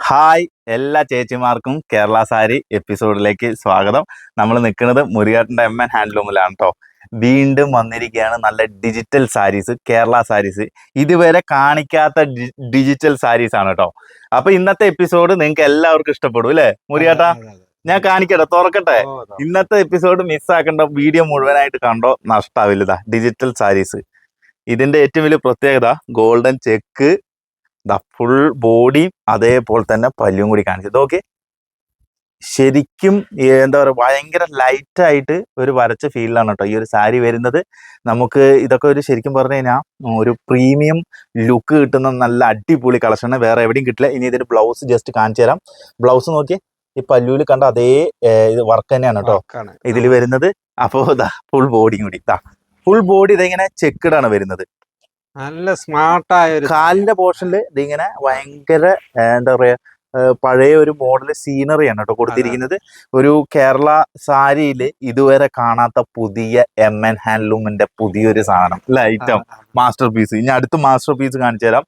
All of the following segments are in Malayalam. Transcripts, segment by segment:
ഹായ് എല്ലാ ചേച്ചിമാർക്കും കേരള സാരി എപ്പിസോഡിലേക്ക് സ്വാഗതം. നമ്മൾ നിൽക്കുന്നത് മുരുകാട്ടിന്റെ എം എൻ ഹാൻഡ്ലൂമിലാണ് കേട്ടോ വീണ്ടും വന്നിരിക്കുകയാണ് നല്ല ഡിജിറ്റൽ സാരീസ് കേരള സാരീസ് ഇതുവരെ കാണിക്കാത്ത ഡിജിറ്റൽ സാരീസ് ആണ് കേട്ടോ അപ്പൊ ഇന്നത്തെ എപ്പിസോഡ് നിങ്ങൾക്ക് എല്ലാവർക്കും ഇഷ്ടപ്പെടും അല്ലേ? മുരിയാട്ടാ ഞാൻ കാണിക്കട്ടെ തുറക്കട്ടെ? ഇന്നത്തെ എപ്പിസോഡ് മിസ്സാക്കേണ്ട വീഡിയോ മുഴുവനായിട്ട് കണ്ടോ? നഷ്ടാവില്ലതാ ഡിജിറ്റൽ സാരീസ് ഇതിന്റെ ഏറ്റവും വലിയ പ്രത്യേകത ഗോൾഡൻ ചെക്ക് ദ ഫുൾ ബോഡിയും അതേപോലെ തന്നെ പല്ലും കൂടി കാണിച്ചത് ഓക്കെ ശരിക്കും എന്താ പറയുക ഭയങ്കര ലൈറ്റ് ആയിട്ട് ഒരു വരച്ച ഫീലിലാണ് കേട്ടോ ഈ ഒരു സാരി വരുന്നത്. നമുക്ക് ഇതൊക്കെ ഒരു ശരിക്കും പറഞ്ഞു കഴിഞ്ഞാൽ ഒരു പ്രീമിയം ലുക്ക് കിട്ടുന്ന നല്ല അടിപൊളി കളക്ഷൻ വേറെ എവിടെയും കിട്ടില്ല. ഇനി ഇതൊരു ബ്ലൗസ് ജസ്റ്റ് കാണിച്ചു തരാം. ബ്ലൗസ് നോക്കി ഈ പല്ലുവിൽ കണ്ട അതേ ഇത് വർക്ക് തന്നെയാണ് കേട്ടോ ഇതിൽ വരുന്നത്. അപ്പോ ഇതാ ഫുൾ ബോഡിയും കൂടി. ഇതാ ഫുൾ ബോഡി ഇതിങ്ങനെ ചെക്കഡാണ് വരുന്നത്. നല്ല സ്മാർട്ടായ ഒരു കാലിന്റെ പോർഷനിൽ ഇതിങ്ങനെ ഭയങ്കര എന്താ പറയാ പഴയ ഒരു മോഡൽ സീനറിയാണ് കേട്ടോ കൊടുത്തിരിക്കുന്നത്. ഒരു കേരള സാരിയിൽ ഇതുവരെ കാണാത്ത പുതിയ എം എൻ ഹാൻഡ്ലൂമിന്റെ പുതിയൊരു സാധനം അല്ല? ഐറ്റം മാസ്റ്റർ പീസ് ഇനി അടുത്ത മാസ്റ്റർ പീസ് കാണിച്ചു തരാം.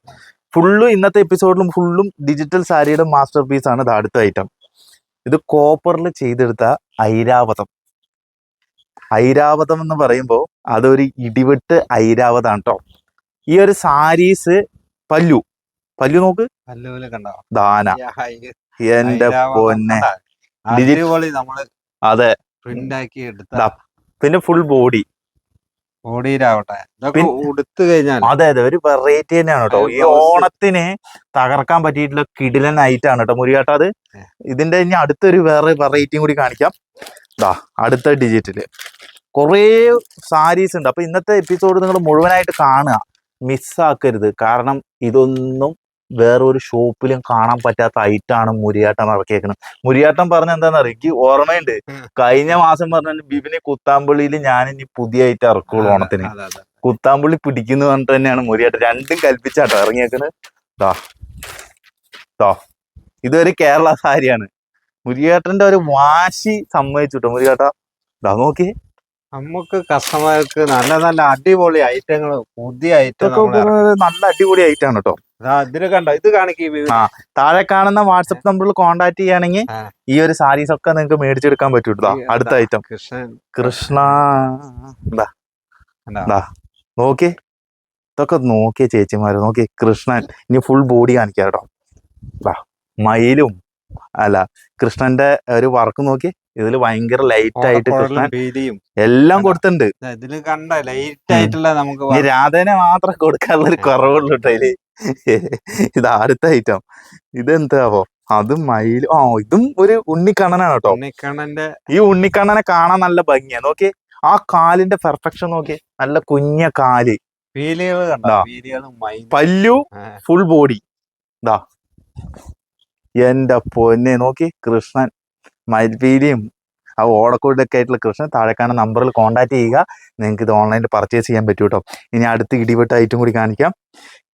ഫുള്ളും ഇന്നത്തെ എപ്പിസോഡിലും ഫുള്ളും ഡിജിറ്റൽ സാരിയുടെ മാസ്റ്റർ പീസ് ആണ് ഇത് അടുത്ത ഐറ്റം ഇത് കോപ്പറിൽ ചെയ്തെടുത്ത ഐരാവതം. ഐരാവതം എന്ന് പറയുമ്പോൾ അതൊരു ഇടിവെട്ട് ഐരാവതാണ് കേട്ടോ. ഈ ഒരു സാരീസ് പല്ലു. പല്ലു നോക്ക്. ദാന. എന്റെ പൊന്നെ. അതെ. പിന്നെ ഫുൾ ബോഡി ബോഡിയിലാവട്ടെ. ഉടുത്തു കഴിഞ്ഞാൽ അതെ അതെ. ഒരു വെറൈറ്റി തന്നെയാണ് കേട്ടോ. ഈ. ഓണത്തിന് തകർക്കാൻ പറ്റിയിട്ടുള്ള കിടിലൻ ഐറ്റാണ് കേട്ടോ. മുരിയാട്ട അത് ഇതിന്റെ ഇനി അടുത്തൊരു വേറെ വെറൈറ്റിയും കൂടി കാണിക്കാം. ദാ അടുത്ത ഡിജിറ്റിൽ കുറേ സാരീസ് ഉണ്ട്. അപ്പൊ ഇന്നത്തെ എപ്പിസോഡ് നിങ്ങൾ മുഴുവനായിട്ട് കാണുക. മിസ്സാക്കരുത്. കാരണം ഇതൊന്നും വേറൊരു ഷോപ്പിലും കാണാൻ പറ്റാത്ത ഐറ്റാണ് മുരിയാട്ടം ഇറക്കിയേക്കുന്നത് മുരിയാട്ടം പറഞ്ഞ എന്താണെന്ന് അറിയാം എനിക്ക് ഓർമ്മയുണ്ട്. കഴിഞ്ഞ മാസം പറഞ്ഞ ബിബിനെ കുത്താമ്പള്ളിയിൽ ഞാൻ ഇനി പുതിയ ഐറ്റം ഇറക്കുള്ളൂ ഓണത്തിന്. അതെ. പിടിക്കുന്നു പറഞ്ഞിട്ട് തന്നെയാണ് മുരിയാട്ടം. രണ്ടും കൽപ്പിച്ചാട്ടോ ഇറങ്ങിയേക്കുന്നത് ഇതൊരു കേരള സാരിയാണ്. മുരിയാട്ടന്റെ ഒരു വാശി സമ്മതിച്ചു കേട്ടോ മുരിയാട്ട ദാ നോക്കി നമുക്ക് കസ്റ്റമർക്ക് നല്ല നല്ല അടിപൊളി ഐറ്റങ്ങൾ പുതിയ ഐറ്റം നല്ല അടിപൊളി ഐറ്റം ആണ് കേട്ടോ കണ്ടോ? ഇത് കാണിക്കും. താഴെ കാണുന്ന വാട്സപ്പ് നമ്പറിൽ കോൺടാക്ട് ചെയ്യുകയാണെങ്കിൽ ഈ ഒരു സാരീസ് ഒക്കെ നിങ്ങൾക്ക് മേടിച്ചെടുക്കാൻ പറ്റൂട്ടോ അടുത്ത ഐറ്റം കൃഷ്ണൻ. കൃഷ്ണ. കണ്ടോ? നോക്കി. ഇതൊക്കെ നോക്കിയ ചേച്ചിമാര് നോക്കി കൃഷ്ണൻ. ഇനി ഫുൾ ബോഡി കാണിക്കാം കേട്ടോ മയിലും അല്ല കൃഷ്ണന്റെ ഒരു വർക്ക് നോക്കി ഇതിൽ ഭയങ്കര ലൈറ്റ് ആയിട്ട് കൃഷ്ണൻ എല്ലാം? കൊടുത്തിട്ടുണ്ട്. ഇതിൽ കണ്ട ലൈറ്റ് ആയിട്ടുള്ള നമുക്ക് രാധേനെ മാത്രം കൊടുക്കാനുള്ള ഒരു കുറവുള്ളൂ കേട്ടോ ഇത് അടുത്ത ഐറ്റം ഇതെന്താവോ? അതും മയിൽ ആ ഇതും ഒരു ഉണ്ണിക്കണ്ണനാണ് കേട്ടോ. ഉണ്ണിക്കണ്ണന്റെ ഈ ഉണ്ണിക്കണ്ണനെ കാണാൻ നല്ല ഭംഗിയാ. നോക്കി ആ കാലിന്റെ പെർഫെക്ഷൻ നോക്കി നല്ല കുഞ്ഞ കാൽ. പല്ലു ഫുൾ ബോഡി എന്റെ പൊന്നെ നോക്കി കൃഷ്ണൻ. മയിൽപീലിയും ആ ഓടക്കോടൊക്കെ ആയിട്ടുള്ള കൃഷ്ണൻ താഴെക്കാണ് നമ്പറിൽ കോൺടാക്ട് ചെയ്യുക. നിങ്ങൾക്ക് ഇത് ഓൺലൈനിൽ പർച്ചേസ് ചെയ്യാൻ പറ്റും കേട്ടോ ഇനി അടുത്ത് ഇടിവെട്ട ഐറ്റം കൂടി കാണിക്കാം.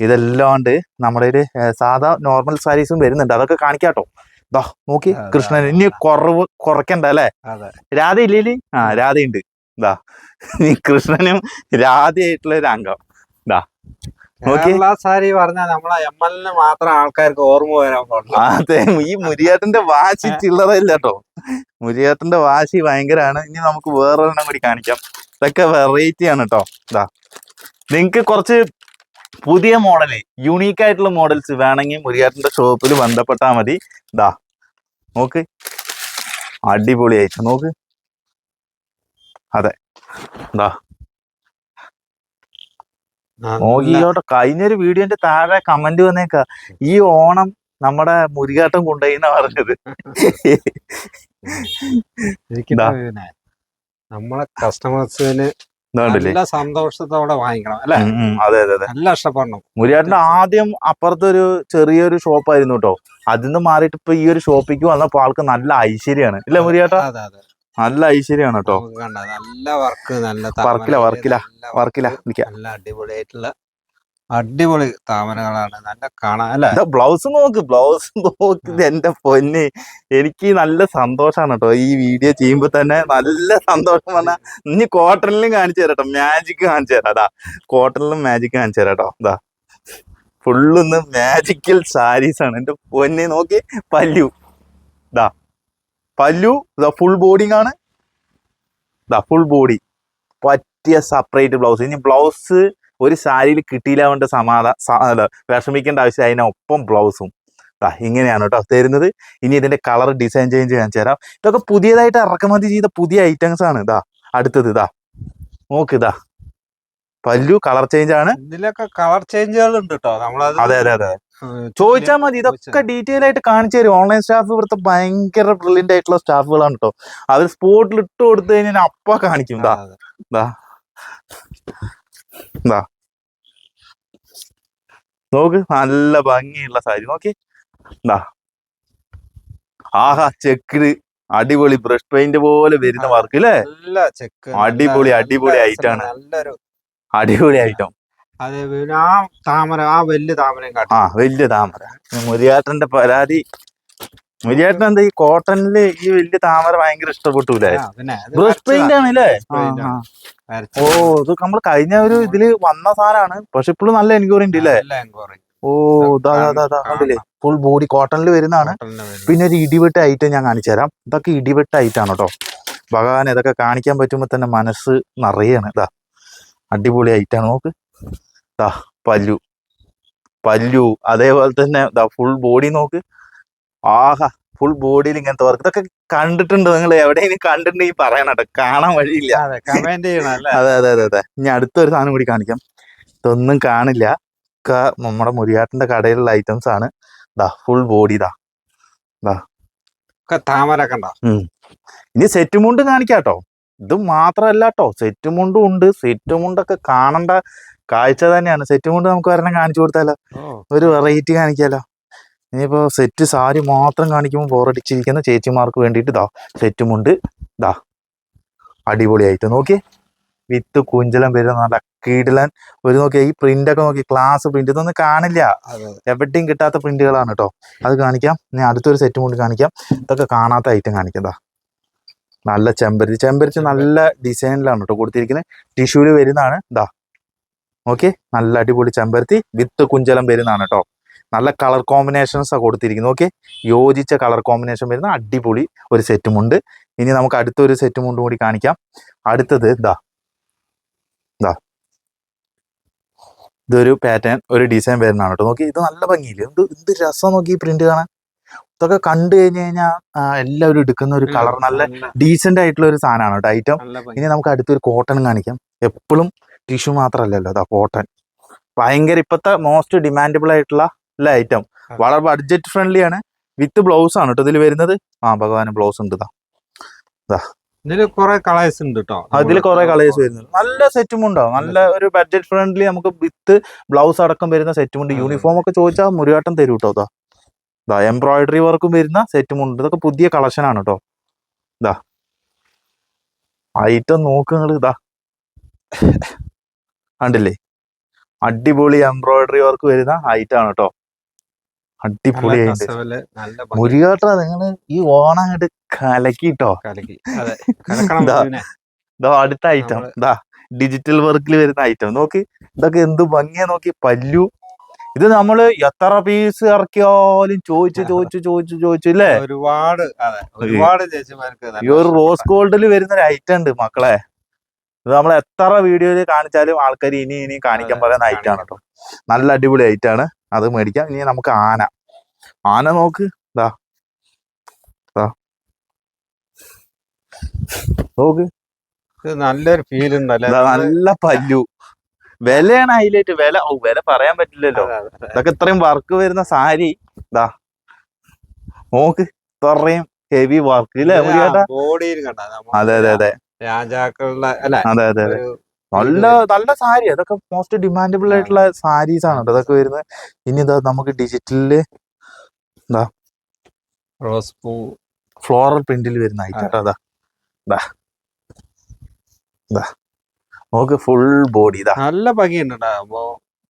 ഇതല്ലാണ്ട് നമ്മുടെ ഒരു സാധാ നോർമൽ സാരീസും വരുന്നുണ്ട്. അതൊക്കെ കാണിക്കാം കേട്ടോ ദാ നോക്കി കൃഷ്ണൻ. ഇനി കുറവ് കുറയ്ക്കണ്ട അല്ലേ? രാധ ഇല്ലേ ആ രാധയുണ്ട്. ദാ കൃഷ്ണനും രാധയായിട്ടുള്ള ഒരു അംഗം. നോക്കി. കേരള സാരി പറഞ്ഞാൽ നമ്മളെ എം എല്ലിന് മാത്രം ആൾക്കാർക്ക് ഓർമ്മ വരാൻ പാടില്ല. അതെ. ഈ മുരിയാട്ടന്റെ വാശി ചില്ലറയില്ല കേട്ടോ മുരിയാട്ടന്റെ വാശി ഭയങ്കരാണ്. ഇനി നമുക്ക് വേറൊരെണ്ണം കൂടി കാണിക്കാം. ഇതൊക്കെ വെറൈറ്റി ആണ് കേട്ടോ ഇതാ നിങ്ങക്ക് കുറച്ച് പുതിയ മോഡൽ യുണീക്ക് ആയിട്ടുള്ള മോഡൽസ് വേണമെങ്കിൽ മുരിയാട്ടന്റെ ഷോപ്പിൽ ബന്ധപ്പെട്ടാൽ മതി. ഇതാ നോക്ക്. അടിപൊളിയായിട്ട് നോക്ക്. അതെ. ഇതാ നോക്കിയോട്ടെ കഴിഞ്ഞൊരു വീഡിയോന്റെ താഴെ കമന്റ് വന്നേക്ക. ഈ ഓണം നമ്മുടെ മുരികാട്ടം കൊണ്ടുപോയി എന്നാ പറഞ്ഞത് നമ്മളെ കസ്റ്റമേഴ്സിന് നല്ല സന്തോഷത്തോടെ വാങ്ങിക്കണം അല്ലെ? അതെ അതെ നല്ല ഇഷ്ടപ്പെടണം മുരിയാട്ടിന്റെ ആദ്യം അപ്പുറത്തൊരു ചെറിയൊരു ഷോപ്പായിരുന്നു കേട്ടോ. അതിന്ന് മാറിയിട്ട് ഇപ്പൊ ഈ ഒരു ഷോപ്പിക്ക് വന്നപ്പോ ആൾക്ക് നല്ല ഐശ്വര്യമാണ്. ഇല്ല മുരിയാട്ട അതെ അതെ. നല്ല ഐശ്വര്യമാണ് കേട്ടോ നല്ല വർക്ക് നല്ല വർക്കില, വർക്കില, വർക്കില നല്ല അടിപൊളിയായിട്ടുള്ള അടിപൊളി താമരകളാണ്. നല്ല കാണാൻ അല്ല. ബ്ലൗസ് നോക്ക് ബ്ലൗസ് നോക്ക്. ഇത് എന്റെ പൊന്ന്. എനിക്ക് നല്ല സന്തോഷാണ് കേട്ടോ ഈ വീഡിയോ ചെയ്യുമ്പോ തന്നെ. നല്ല സന്തോഷം പറഞ്ഞാ ഇനി കോട്ടണിലും കാണിച്ചു തരാം കേട്ടോ മാജിക് കാണിച്ചു തരാം. അതാ കോട്ടണിലും മാജിക് കാണിച്ചു തരാം കേട്ടോ ഇതാ ഫുള്ളൊന്ന് മാജിക്കൽ സാരീസ് ആണ്. എന്റെ പൊന്നെ നോക്കി. പല്ലു. ദാ പല്ലു ഇതാ ഫുൾ ബോഡിങ് ആണ് ഇതാ ഫുൾ ബോഡി പറ്റിയ സെപ്പറേറ്റ് ബ്ലൗസ് ഇനി ബ്ലൗസ് ഒരു സാരിയിൽ കിട്ടിയില്ല കൊണ്ട് സമാധാ സ- വിഷമിക്കേണ്ട ആവശ്യം അതിനൊപ്പം ബ്ലൗസും ഇങ്ങനെയാണ് കേട്ടോ തരുന്നത്. ഇനി ഇതിന്റെ കളർ ഡിസൈൻ ചേഞ്ച് ഞാൻ തരാം. ഇതൊക്കെ പുതിയതായിട്ട് ഇറക്കുമതി ചെയ്ത പുതിയ ഐറ്റംസ് ആണ്. ഇതാ അടുത്തത് ഇതാ നോക്ക് ഇതാ പല്ലു കളർ ചേഞ്ച് ആണ്. ഇതിലൊക്കെ കളർ ചേഞ്ചുകൾ ഉണ്ട് കേട്ടോ. നമ്മളത് അതെ അതെ അതെ. ചോദിച്ചാൽ മതി. ഇതൊക്കെ ഡീറ്റെയിൽ ആയിട്ട് കാണിച്ചു തരും. ഓൺലൈൻ സ്റ്റാഫ് ഇവിടുത്തെ ഭയങ്കര ബ്രില്യന്റ് ആയിട്ടുള്ള സ്റ്റാഫുകളാണ് കേട്ടോ അവർ സ്പോട്ടിൽ ഇട്ട് കൊടുത്തു കഴിഞ്ഞാൽ അപ്പ കാണിക്കും. ദാ ദാ. ദാ. നോക്ക് നല്ല ഭംഗിയുള്ള സാരി. നോക്കി. ദാ. ആഹാ ചെക്ക് അടിപൊളി ബ്രഷ് പെയിന്റ് പോലെ വരുന്ന വർക്ക് അല്ലേ അടിപൊളി, അടിപൊളി ഐറ്റാണ് അടിപൊളി ഐറ്റം അതെ ആ താമര ആ വലിയ താമരയും കാട്ടി. ആ വലിയ താമര. മുരിയാട്ടന്റെ പരാതി. മുരിയാട്ടൻ എന്താ ഈ കോട്ടണിൽ ഈ വലിയ താമര ഭയങ്കര ഇഷ്ടപ്പെട്ടൂലേ ബ്രഷ് പെയിന്റ്. ആണല്ലേ ആണ്. ഓ ഇത് നമ്മൾ കഴിഞ്ഞ ഒരു ഇതിൽ വന്ന സാധനമാണ്. പക്ഷെ ഇപ്പോഴും നല്ല എൻക്വയറി ഉണ്ട് അല്ലേ ഓ കണ്ടില്ലേ? ഫുൾ ബോഡി കോട്ടണിൽ വരുന്നതാണ്. പിന്നെ ഒരു ഇടിവെട്ട ഐറ്റം ഞാൻ കാണിച്ചു തരാം. ഇതൊക്കെ ഇടിവെട്ട ഐറ്റം ആണ് കേട്ടോ. ഭഗവാൻ ഇതൊക്കെ കാണിക്കാൻ പറ്റുമ്പോൾ തന്നെ മനസ്സ് നിറയാണ്. ഇതാ അടിപൊളി ഐറ്റാണ് നോക്ക്. ദാ പല്ലു. പല്ലു. അതേപോലെ തന്നെ ദാ ഫുൾ ബോഡി നോക്ക്. ആഹാ ഫുൾ ബോഡിയിൽ ഇങ്ങനത്തെ വർക്ക് ഇതൊക്കെ കണ്ടിട്ടുണ്ട് നിങ്ങൾ. എവിടെയെങ്കിലും കണ്ടിട്ടുണ്ടെങ്കിൽ പറയണം കേട്ടോ. കാണാൻ വഴിയില്ല. അതെ അതെ അതെ അതെ ഇനി അടുത്തൊരു സാധനം കൂടി കാണിക്കാം. ഇതൊന്നും കാണില്ല. ഒക്കെ നമ്മുടെ മുരിയാട്ടിന്റെ കടയിലുള്ള ഐറ്റംസ് ആണ്. ദാ ഫുൾ ബോഡി ദാ. ഒക്കെ താമര കണ്ടോ. ഇനി സെറ്റ് മുണ്ട് കാണിക്കാട്ടോ. ഇത് മാത്രമല്ല കേട്ടോ സെറ്റ് മുണ്ടും ഉണ്ട്. സെറ്റ് മുണ്ടൊക്കെ കാണേണ്ട. കാഴ്ച തന്നെയാണ്. സെറ്റും കൊണ്ട് നമുക്ക് ഒരെണ്ണം കാണിച്ചു കൊടുത്താലോ? ഒരു വെറൈറ്റി കാണിക്കാലോ? ഇനിയിപ്പോ സെറ്റ് സാരി മാത്രം കാണിക്കുമ്പോൾ ബോറടിച്ചിരിക്കുന്ന ചേച്ചിമാർക്ക് വേണ്ടിയിട്ട് ഇതാ സെറ്റും ഉണ്ട്. ഇതാ അടിപൊളിയായിട്ട്. നോക്കി വിത്ത് കുഞ്ചലം വരുന്ന നല്ല കീടലാൻ. ഒരു നോക്കിയാ ഈ പ്രിന്റ് ഒക്കെ നോക്കി ക്ലാസ് പ്രിന്റ് ഇതൊന്നും കാണില്ല. എവിടെയും കിട്ടാത്ത പ്രിന്റുകളാണ് കേട്ടോ അത് കാണിക്കാം. ഇനി അടുത്തൊരു സെറ്റും കൊണ്ട് കാണിക്കാം. ഇതൊക്കെ കാണാത്ത ഐറ്റം കാണിക്കാം. ദാ നല്ല ചെമ്പരത്തി ചെമ്പരത്തി നല്ല ഡിസൈനിലാണ് കേട്ടോ കൊടുത്തിരിക്കുന്നത് ടിഷ്യൂൽ വരുന്നതാണ്. ഇതാ ഓക്കെ നല്ല അടിപൊളി ചെമ്പരത്തി. വിത്ത് കുഞ്ചലം വരുന്നതാണ് കേട്ടോ നല്ല കളർ കോമ്പിനേഷൻസ് ആണ് കൊടുത്തിരിക്കുന്നത് ഓക്കെ യോജിച്ച കളർ കോമ്പിനേഷൻ വരുന്ന അടിപൊളി ഒരു സെറ്റും ഉണ്ട്. ഇനി നമുക്ക് അടുത്തൊരു സെറ്റും മുണ്ടും കൂടി കാണിക്കാം. അടുത്തത് ഇതാ ഇതാ ഇതൊരു പാറ്റേൺ ഒരു ഡിസൈൻ വരുന്നതാണ് കേട്ടോ നോക്കി ഇത് നല്ല ഭംഗിയില്ല? എന്ത് എന്ത് രസം നോക്കി ഈ പ്രിന്റ് കാണാൻ. ഇതൊക്കെ കണ്ടു കഴിഞ്ഞു കഴിഞ്ഞാൽ എല്ലാവരും എടുക്കുന്ന ഒരു കളർ നല്ല ഡീസെന്റ് ആയിട്ടുള്ള ഒരു സാധനമാണ് കേട്ടോ ഐറ്റം ഇനി നമുക്ക് അടുത്തൊരു കോട്ടൺ കാണിക്കാം. എപ്പോഴും ടിഷ്യൂ മാത്രമല്ലല്ലോ അതാ കോട്ടൺ ഭയങ്കര ഇപ്പോഴത്തെ മോസ്റ്റ് ഡിമാൻഡബിൾ ആയിട്ടുള്ള ഐറ്റം വളരെ ബഡ്ജറ്റ് ഫ്രണ്ട്ലി ആണ്. വിത്ത് ബ്ലൗസ് ആണ് കേട്ടോ ഇതിൽ വരുന്നത്. ആ ഭഗവാന് ബ്ലൗസ് ഉണ്ട് ഇതാ. ഇതിൽ കുറെ കളേഴ്സ് ഉണ്ട് കേട്ടോ അതിൽ കുറെ കളേഴ്സ് വരുന്നുണ്ട്. നല്ല സെറ്റും ഉണ്ടാവും നല്ല ഒരു ബഡ്ജറ്റ് ഫ്രണ്ട്ലി നമുക്ക് വിത്ത് ബ്ലൗസ് അടക്കം വരുന്ന സെറ്റും ഉണ്ട്. യൂണിഫോം ഒക്കെ ചോദിച്ചാൽ മുരുകാട്ടം തരും കേട്ടോ ഇതാ. ഇതാ എംബ്രോയിഡറി വർക്കും വരുന്ന സെറ്റും ഉണ്ട്. ഇതൊക്കെ പുതിയ കളക്ഷൻ ആണ് കേട്ടോ ഇതാ. ഐറ്റം നോക്കുന്നത് ഇതാ. കണ്ടില്ലേ? അടിപൊളി എംബ്രോയിഡറി വർക്ക് വരുന്ന ഐറ്റം ആണ് കേട്ടോ അടിപൊളി നല്ല നല്ല ഭംഗി. മുരുകാട്ട നിങ്ങൾ ഈ ഓണം അങ്ങോട്ട് കലക്കിട്ടോ ഇതാ. അടുത്ത ഐറ്റം ദാ ഇതാ ഡിജിറ്റൽ വർക്കിൽ വരുന്ന ഐറ്റം നോക്കി ഇതൊക്കെ എന്ത് ഭംഗിയാ നോക്കി. പല്ലു. ഇത് നമ്മൾ എത്ര പീസ് ഇറക്കിയാലും ചോദിച്ചു ചോദിച്ചു ചോദിച്ചു ചോദിച്ചു ഇല്ലേ ഒരുപാട് ഒരുപാട് ഈ ഒരു റോസ് ഗോൾഡിൽ വരുന്ന ഒരു ഐറ്റം ഉണ്ട് മക്കളെ. ഇത് നമ്മൾ എത്ര വീഡിയോയിൽ കാണിച്ചാലും ആൾക്കാർ ഇനി ഇനി കാണിക്കാൻ പറയുന്ന ഐറ്റാണ് കേട്ടോ നല്ല അടിപൊളി ഐറ്റാണ് അത് മേടിക്കാം. ഇനി നമുക്ക് ആന. ആന നോക്ക്. ഇതാ. നോക്ക്. നല്ലൊരു ഫീൽ നല്ല പല്ലു. വിലയാണ് ഹൈലൈറ്റ് വില ഓ വില പറയാൻ പറ്റില്ലല്ലോ. ഇതൊക്കെ ഇത്രയും വർക്ക് വരുന്ന സാരി. ഇതാ നോക്ക്. ഇത്രയും ഹെവി വർക്ക് ഇല്ലേ അതെ അതെ അതെ. രാജാക്കളുടെ അല്ലെ അതെ അതെ അതെ. നല്ല നല്ല സാരി. അതൊക്കെ മോസ്റ്റ് ഡിമാൻഡബിൾ ആയിട്ടുള്ള സാരീസ് ആണ് അതൊക്കെ വരുന്നത്. ഇനി ഇതാ നമുക്ക് ഡിജിറ്റലിൽ എന്താ റോസ് പൂ. ഫ്ലോറൽ പ്രിന്റിൽ വരുന്ന ഐറ്റം കേട്ടോ അതാ ഇതാ ഇതാ നോക്ക് ഫുൾ ബോഡി ഇതാ. നല്ല ഭംഗിയുണ്ട്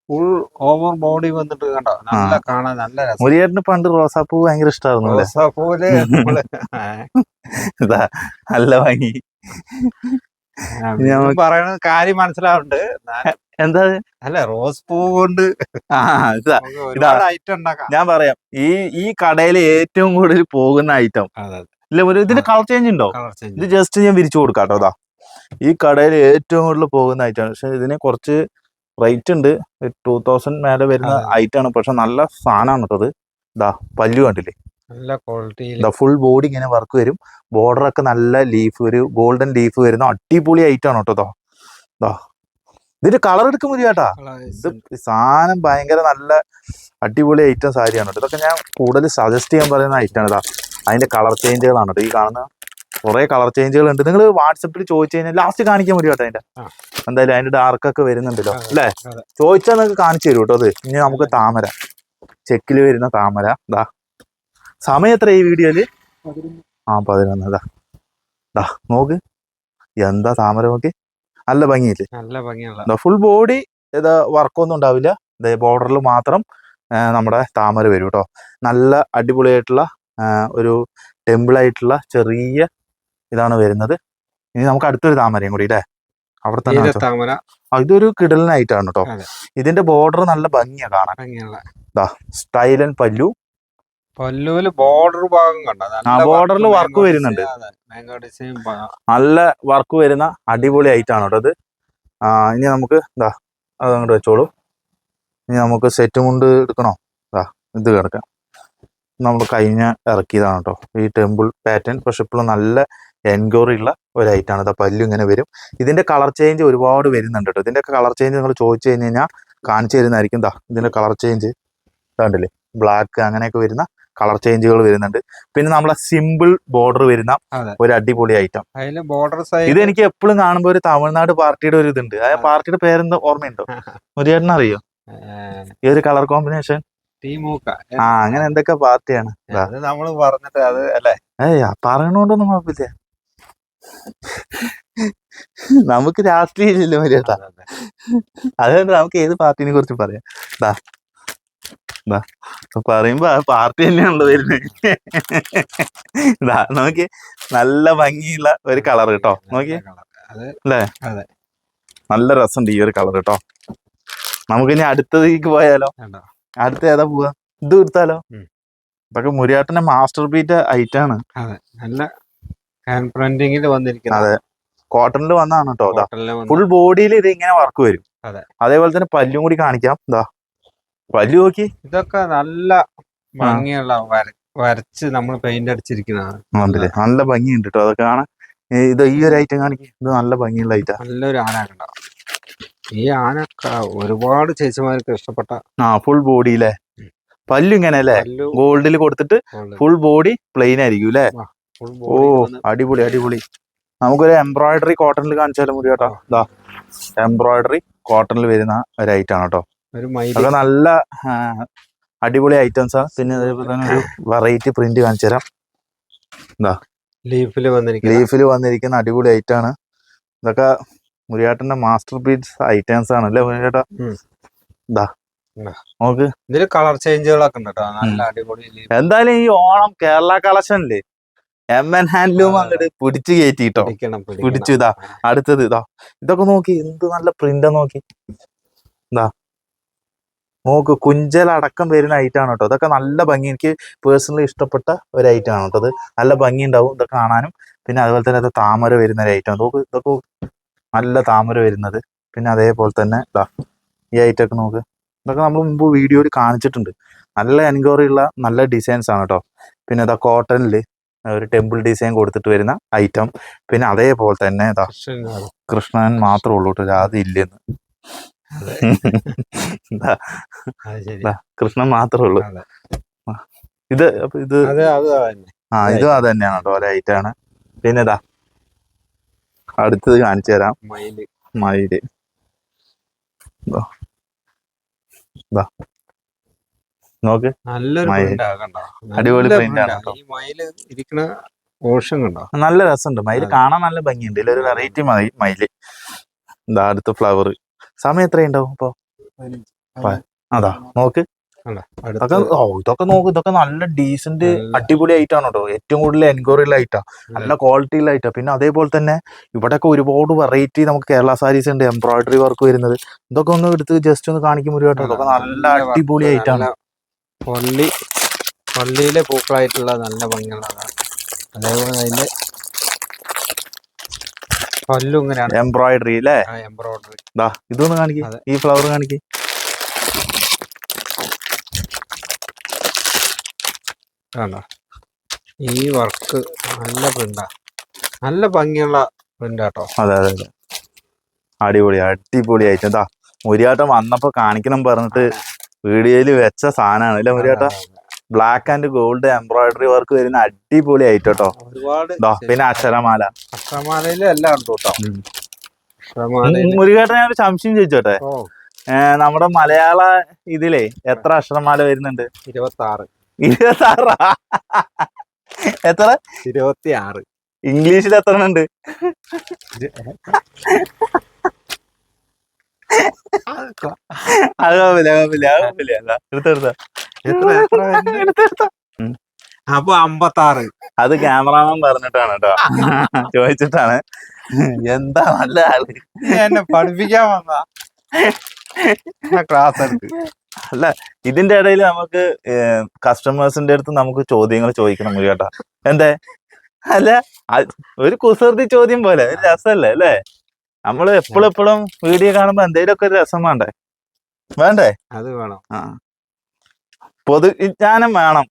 ഫുൾ ഓവർ ബോഡി വന്നിട്ട് കണ്ടോ? നല്ല കാണാൻ നല്ല മുരിയേട്ടന് പണ്ട് റോസാപ്പൂ ഭയങ്കര ഇഷ്ടമായിരുന്നു റോസാപ്പൂൽ ഇതാ നല്ല ഭംഗി. വീണ്ടും പറയണത് കാര്യം മനസ്സിലാവുന്നുണ്ട് എന്താ അല്ല റോസ് പൂ കൊണ്ട് ഐറ്റം ഞാൻ പറയാം. ഈ ഈ കടയിൽ ഏറ്റവും കൂടുതൽ പോകുന്ന ഐറ്റം ഇല്ല ഒരു ഇതിന്റെ കളർ ചേഞ്ച് ഉണ്ടോ? ഇത് ജസ്റ്റ് ഞാൻ വിരിച്ചു കൊടുക്കാം കേട്ടോ അതാ ഈ കടയിൽ ഏറ്റവും കൂടുതൽ പോകുന്ന ഐറ്റം പക്ഷെ ഇതിന് കുറച്ച് റേറ്റ് ഉണ്ട്. ടൂ തൗസൻഡ് മേലെ വരുന്ന ഐറ്റം ആണ്. പക്ഷെ നല്ല സാധനമാണ് കേട്ടോ ഇത്. ഇതാ പല്ലു കണ്ടില്ലേ? നല്ല ക്വാളിറ്റിയിൽ ഇതാ ഫുൾ ബോഡി ഇങ്ങനെ വർക്ക് വരും. ബോർഡർ ഒക്കെ നല്ല ലീഫ് ഒരു ഗോൾഡൻ ലീഫ് വരുന്ന. അടിപൊളി ഐറ്റം ആണ് കേട്ടോ ഇതാ. ഇതാ ഇതിന്റെ കളർ എടുക്കും മതി കേട്ടാ. ഇത് സാധനം ഭയങ്കര നല്ല അടിപൊളി ഐറ്റം സാരിയാണ് കേട്ടോ. ഇതൊക്കെ ഞാൻ കൂടുതൽ സജസ്റ്റ് ചെയ്യാൻ പറയുന്ന ഐറ്റമാണ് ഇതാ അതിന്റെ കളർ ചേഞ്ചുകളാണ് കേട്ടോ. ഈ കാണുന്ന കുറെ കളർ ചേഞ്ചുകൾ ഉണ്ട്. നിങ്ങൾ വാട്സപ്പിൽ ചോദിച്ചു കഴിഞ്ഞാൽ ലാസ്റ്റ് കാണിക്കാൻ മതി കേട്ടോ അതിന്റെ. എന്തായാലും അതിന്റെ ഡാർക്ക് ഒക്കെ വരുന്നുണ്ടല്ലോ. അല്ലെ. ചോദിച്ചാൽ നിങ്ങൾക്ക് കാണിച്ചു തരും കേട്ടോ അത് ഇനി നമുക്ക് താമര. ചെക്കിൽ വരുന്ന താമര. ദാ. സമയം എത്ര ഈ വീഡിയോയിൽ? ആ പതിനൊന്ന് ദാ. ദാ നോക്ക്. എന്താ താമര നോക്കി നല്ല ഭംഗിയില്ലേ? നല്ല ഭംഗിയുള്ള. ഫുൾ ബോഡി ഇത് വർക്കൊന്നും ഉണ്ടാവില്ല. ബോർഡറിൽ മാത്രം നമ്മുടെ താമര വരും കേട്ടോ. നല്ല അടിപൊളിയായിട്ടുള്ള ഒരു ടെമ്പിൾ ആയിട്ടുള്ള ചെറിയ ഇതാണ് വരുന്നത്. ഇനി നമുക്ക് അടുത്തൊരു താമരയും കൂടി അല്ലേ അവിടെ തന്നെ താമര? ഇതൊരു കിടലിനായിട്ടാണ് കേട്ടോ. അതെ. ഇതിന്റെ ബോർഡർ നല്ല ഭംഗിയാണ് കാണാൻ. സ്റ്റൈലൻ പല്ലു പല്ലുവിൽ ബോർഡർ ഭാഗം കണ്ടോ? ബോർഡറിൽ വർക്ക് വരുന്നുണ്ട്. നല്ല വർക്ക് വരുന്ന അടിപൊളി ഐറ്റാണ് കേട്ടോ അത്. ഇനി നമുക്ക് ഇതാ അത് അങ്ങോട്ട് വെച്ചോളൂ. ഇനി നമുക്ക് സെറ്റ് മുണ്ട് എടുക്കണോ? ഇതാ ഇത് കിടക്കാം. നമ്മൾ കഴിഞ്ഞ ഇറക്കിയതാണ് കേട്ടോ. ഈ ടെമ്പിൾ പാറ്റേൺ പക്ഷെ ഇപ്പോഴും നല്ല എൻക്വയറി ഉള്ള ഒരു ഐറ്റാണ് ഇതാ പല്ലു ഇങ്ങനെ വരും. ഇതിന്റെ കളർ ചേഞ്ച് ഒരുപാട് വരുന്നുണ്ട് കേട്ടോ. ഇതിന്റെ കളർ ചേഞ്ച് നിങ്ങൾ ചോദിച്ചു കഴിഞ്ഞ് കഴിഞ്ഞാൽ കാണിച്ചു തരുന്നതായിരിക്കും. ഇതാ ഇതിന്റെ കളർ ചേഞ്ച് കണ്ടില്ലേ? ബ്ലാക്ക് അങ്ങനെയൊക്കെ വരുന്ന കളർ ചേഞ്ചുകൾ വരുന്നുണ്ട്. പിന്നെ നമ്മളെ സിമ്പിൾ ബോർഡർ വരുന്ന ഒരു അടിപൊളി ഐറ്റം ബോർഡർ ഇത് എനിക്ക് എപ്പോഴും കാണുമ്പോൾ ഒരു തമിഴ്നാട് പാർട്ടിയുടെ ഒരു ഇതുണ്ട്. ആ പാർട്ടിയുടെ പേരെന്താ ഓർമ്മയുണ്ടോ? മുരിയേട്ടൻ അറിയോ? ഈ ഒരു കളർ കോമ്പിനേഷൻ? ആ അങ്ങനെ എന്തൊക്കെ പാർട്ടിയാണ്. നമ്മൾ പറഞ്ഞിട്ട് അത് അല്ലെ? ഏയ് പറയണോണ്ടൊന്നും കുഴപ്പമില്ല. നമുക്ക് രാഷ്ട്രീയം ഇല്ലല്ലോ മര്യാദ അതുകൊണ്ട് നമുക്ക് ഏത് പാർട്ടിനെ കുറിച്ച് പറയാം? പറയുമ്പോ ആ പാർട്ടി തന്നെയാണല്ലോ വരുന്നത് ഇതാ നോക്കി നല്ല ഭംഗിയുള്ള ഒരു കളർ കേട്ടോ. നോക്കി അല്ലേ? നല്ല രസമുണ്ട് ഈ ഒരു കളർ കേട്ടോ. നമുക്ക് ഇനി അടുത്തതിലേക്ക് പോയാലോ? അടുത്ത ഏതാ പോവാ? ഇത് എടുത്താലോ. ഇതൊക്കെ മുരിയാട്ടന്റെ മാസ്റ്റർ ബീറ്റ് ഐറ്റാണ്. നല്ല ഹാൻഡ് പ്രിന്റിംഗിൽ വന്നിരിക്കുന്നത് അതെ. കോട്ടണിൽ വന്നാണ് കേട്ടോ. ഫുൾ ബോഡിയിൽ ഇത് ഇങ്ങനെ വർക്ക് വരും. അതേപോലെ തന്നെ പല്ലും കൂടി കാണിക്കാം. ഇതാ. പല്ലു നോക്കി ഇതൊക്കെ നല്ല ഭംഗിയുള്ള വര- വരച്ച് നമ്മൾ പെയിന്റ് അടിച്ചിരിക്കുന്നതാണ്. നല്ല ഭംഗിയുണ്ട് കേട്ടോ അതൊക്കെ കാണാൻ ഇത് ഈ ഒരു ഐറ്റം കാണിക്കും ഇത് നല്ല ഭംഗിയുള്ള ഐറ്റം നല്ലൊരു ആന കണ്ടോ ഈ ആന ഒരുപാട് ചേച്ചിമാർക്ക് ഇഷ്ടപ്പെട്ട ആ ഫുൾ ബോഡിയിലെ അല്ലേ പല്ലു ഇങ്ങനെ അല്ലേ ഗോൾഡിൽ കൊടുത്തിട്ട് ഫുൾ ബോഡി പ്ലെയിൻ ആയിരിക്കും അല്ലേ ഓ അടിപൊളി അടിപൊളി. നമുക്കൊരു എംബ്രോയിഡറി കോട്ടണിൽ കാണിച്ചാലും മുടി കേട്ടോ ഇതാ എംബ്രോയിഡറി കോട്ടണിൽ വരുന്ന ഒരു ഐറ്റം ആണ് കേട്ടോ അതൊക്കെ നല്ല അടിപൊളി ഐറ്റംസ് ആണ് പിന്നെ അതേപോലെ തന്നെ ഒരു വെറൈറ്റി പ്രിന്റ് കാണിച്ചു തരാം. ലീഫിൽ വന്നിരിക്കുന്ന ലീഫിൽ വന്നിരിക്കുന്ന അടിപൊളി ഐറ്റം ആണ്. ഇതൊക്കെ മുരിയാട്ടന്റെ മാസ്റ്റർ പീസ് ഐറ്റംസ് ആണ് അല്ലേ മുരിയാട്ട. ഇതാ. നോക്ക്. കളർ ചേഞ്ചുകളൊക്കെ ഉണ്ട് കേട്ടോ. നല്ല അടിപൊളി എന്തായാലും ഈ ഓണം കേരള കളക്ഷനില്ലേ എം എൻ ഹാൻഡ്ലൂം അങ്ങോട്ട് പിടിച്ചു കയറ്റിട്ടോ. പിടിച്ചു ഇതാ. അടുത്തത് ഇതാ. ഇതൊക്കെ നോക്കി എന്ത് നല്ല പ്രിന്റ് നോക്കി. ഇതാ. നോക്ക് കുഞ്ചലടക്കം വരുന്ന ഐറ്റം ആണ് കേട്ടോ. ഇതൊക്കെ നല്ല ഭംഗി. എനിക്ക് പേഴ്സണലി ഇഷ്ടപ്പെട്ട ഒരു ഐറ്റമാണ് ആണ് കേട്ടോ. അത് നല്ല ഭംഗി ഉണ്ടാവും ഇതൊക്കെ കാണാനും. പിന്നെ അതുപോലെ തന്നെ അത് താമര വരുന്ന ഒരു ഐറ്റം നോക്ക് ഇതൊക്കെ നല്ല താമര വരുന്നത്. പിന്നെ അതേപോലെ തന്നെ ഇതാ ഈ ഐറ്റം ഒക്കെ നോക്ക്. ഇതൊക്കെ നമ്മൾ മുമ്പ് വീഡിയോയിൽ കാണിച്ചിട്ടുണ്ട്. നല്ല എൻക്വയറി ഉള്ള നല്ല ഡിസൈൻസ് ആണ് കേട്ടോ. പിന്നെ ഇതാ കോട്ടണിൽ ഒരു ടെമ്പിൾ ഡിസൈൻ കൊടുത്തിട്ട് വരുന്ന ഐറ്റം പിന്നെ അതേപോലെ തന്നെ ഇതാ കൃഷ്ണൻ മാത്രമേ ഉള്ളൂ കേട്ടോ. രാധ ഇല്ലെന്ന്. അത്. ഇതാ, കൃഷ്ണൻ മാത്രമേ ഉള്ളൂ. ഇത് അപ്പൊ ഇത് ആ ഇതും അത് തന്നെയാണ് കേട്ടോ. ഒരൈറ്റ് ആണ്. പിന്നെ ഇതാ. അടുത്തത് കാണിച്ചു തരാം. മയിൽ. മയിൽ. നോക്ക്. നല്ലൊരു. പ്രിന്റ് അടിപൊളി നല്ല print ആണ് ഇരിക്കുന്ന കണ്ടോ? നല്ല രസമുണ്ട്. മയിൽ കാണാൻ നല്ല ഭംഗിയുണ്ട്. ഇതിലൊരു വെറൈറ്റി മയിൽ. ഇതാ അടുത്ത ഫ്ലവർ സമയം എത്രയുണ്ടാവും ഇപ്പൊ? അതാ നോക്ക്? ഇതൊക്കെ ഓ ഇതൊക്കെ നോക്ക് ഇതൊക്കെ നല്ല ഡീസന്റ് അടിപൊളി ആയിട്ടാണ് കേട്ടോ ഏറ്റവും കൂടുതൽ എൻക്വയറി ആയിട്ടാ നല്ല ക്വാളിറ്റി പിന്നെ അതേപോലെ തന്നെ ഇവിടെയൊക്കെ ഒരുപാട് വെറൈറ്റി നമുക്ക് കേരള സാരീസ് ഉണ്ട് എംബ്രോയിഡറി വർക്ക് വരുന്നത്. ഇതൊക്കെ ഒന്ന് എടുത്ത് ജസ്റ്റ് ഒന്ന് കാണിക്കുമ്പോൾ കേട്ടോ ഇതൊക്കെ നല്ല അടിപൊളി ആയിട്ടാണ് പള്ളി പള്ളിയിലെ പൂക്കളായിട്ടുള്ള നല്ല ഭംഗിയുള്ളതാണ്. അതേപോലെ അതിന്റെ പല്ലും ഇങ്ങനെയാണ്. എംബ്രോയിഡറി അല്ലേ എംബ്രോയിഡറി ഇതൊന്ന് കാണിക്കും. ഈ ഫ്ലവർ കാണിക്ക്. കണ്ടോ ഈ വർക്ക് നല്ല പ്രിന്റാ. നല്ല ഭംഗിയുള്ള പ്രിന്റാട്ടോ. അതെ അതെ അതെ. അടിപൊളി അടിപൊളി ആയിട്ട് എന്താ മുരിയാട്ടം വന്നപ്പോ കാണിക്കണം പറഞ്ഞിട്ട് വീഡിയോയിൽ വെച്ച സാധനമാണ് അല്ലെ മുരിയാട്ട? Black and gold embroidery work വരുന്ന അടിപൊളി ആയിട്ട് കേട്ടോ ഒരുപാട് പിന്നെ അക്ഷരമാല. അക്ഷരമാലയിലും എല്ലാം ഉണ്ട് കേട്ടോ. മുരുകേട്ടൻ ഞാൻ ഒരു സംശയം ചോദിച്ചോട്ടെ? നമ്മുടെ മലയാള ഇതിലേ എത്ര അക്ഷരമാല വരുന്നുണ്ട്? ഇരുപത്തി ആറ് ഇരുപത്തി എത്ര? ഇരുപത്തി ആറ് ഇംഗ്ലീഷിൽ എത്ര ഉണ്ട്? അത് കുഴപ്പമില്ല കുഴപ്പമില്ല അത് കുഴപ്പമില്ല. അല്ല, എടുത്തെടുത്ത. എത്ര എത്ര വരുന്നത്? എടുത്തെടുത്ത. അപ്പൊ അമ്പത്തി ആറ് അത് ക്യാമറാമാൻ പറഞ്ഞിട്ടാണ് കേട്ടോ. ചോദിച്ചിട്ടാണ്. എന്താ നല്ല ആൾ? എന്നെ പഠിപ്പിക്കാൻ വന്ന ക്ലാസ് എടുത്ത് അല്ല ഇതിന്റെ ഇടയിൽ നമുക്ക് കസ്റ്റമേഴ്സിന്റെ അടുത്ത് നമുക്ക് ചോദ്യങ്ങൾ ചോദിക്കണം മുരുകേട്ടാ. എന്തേ? അല്ല ഒരു കുസൃതി ചോദ്യം പോലെ ഒരു രസമല്ലേ അല്ലേ? നമ്മൾ എപ്പോഴും എപ്പോഴും വീഡിയോ കാണുമ്പോ എന്തെങ്കിലുമൊക്കെ ഒരു രസം വേണ്ടേ? വേണ്ടേ? അത് വേണം. ആ. പൊതുവിജ്ഞാനം വേണം.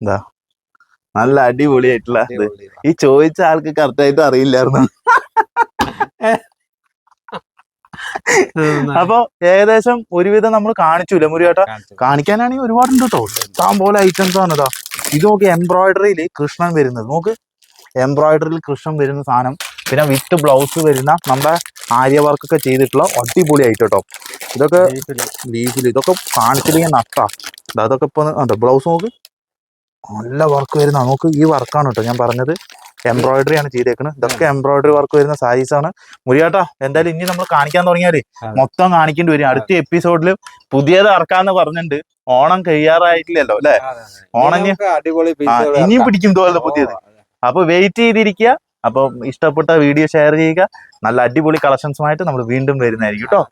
എന്താ നല്ല അടിപൊളിയായിട്ടുള്ള ഇത്. ഈ ചോദിച്ച ആൾക്ക് കറക്റ്റ് ആയിട്ട് അറിയില്ലായിരുന്നു ഇത് അപ്പൊ ഏകദേശം ഒരുവിധം നമ്മൾ കാണിച്ചൂല മുരുകേട്ടാ. കാണിക്കാനാണെങ്കിൽ ഒരുപാടുണ്ട് കേട്ടോ ഇഷ്ടം പോലെ ഐറ്റംസ് ആണ് ഇതാ ഇത് നോക്കി എംബ്രോയിഡറിയിൽ കൃഷ്ണൻ വരുന്നത്. നോക്ക്. എംബ്രോയിഡറിയിൽ കൃഷ്ണൻ വരുന്ന സാധനം. പിന്നെ വിത്ത് ബ്ലൗസ് വരുന്ന നമ്മുടെ ആര്യ വർക്ക് ഒക്കെ ചെയ്തിട്ടുള്ള അടിപൊളി ആയിട്ട് കേട്ടോ ഇതൊക്കെ ലീഫിൽ ഇതൊക്കെ കാണിച്ചില്ലെങ്കിൽ നട്ടാ. ദാ ഇതൊക്കെ ഇപ്പൊ ബ്ലൗസ് നോക്ക്. നല്ല വർക്ക് വരുന്ന നോക്ക് ഈ വർക്കാണ് കേട്ടോ ഞാൻ പറഞ്ഞത്. എംബ്രോയിഡറി ആണ് ചെയ്തേക്കുന്നത് ഇതൊക്കെ എംബ്രോയിഡറി വർക്ക് വരുന്ന സാരീസ് ആണ്. മുരിയാട്ടാ എന്തായാലും ഇനി നമ്മൾ കാണിക്കാൻ തുടങ്ങിയാൽ. മൊത്തം കാണിക്കേണ്ടി വരും. അടുത്ത എപ്പിസോഡിൽ പുതിയത് ഇറക്കാന്ന് പറഞ്ഞിട്ടുണ്ട്. ഓണം കഴിയാറായിട്ടില്ലല്ലോ അല്ലെ. ഓണം ഇനിയും പിടിക്കും തോന്നുന്നു പുതിയത്. അപ്പൊ വെയിറ്റ് ചെയ്തിരിക്കുക. അപ്പൊ ഇഷ്ടപ്പെട്ട വീഡിയോ ഷെയർ ചെയ്യുക. നല്ല അടിപൊളി കളക്ഷൻസുമായിട്ട് നമ്മൾ വീണ്ടും വരുന്നതായിരിക്കും കേട്ടോ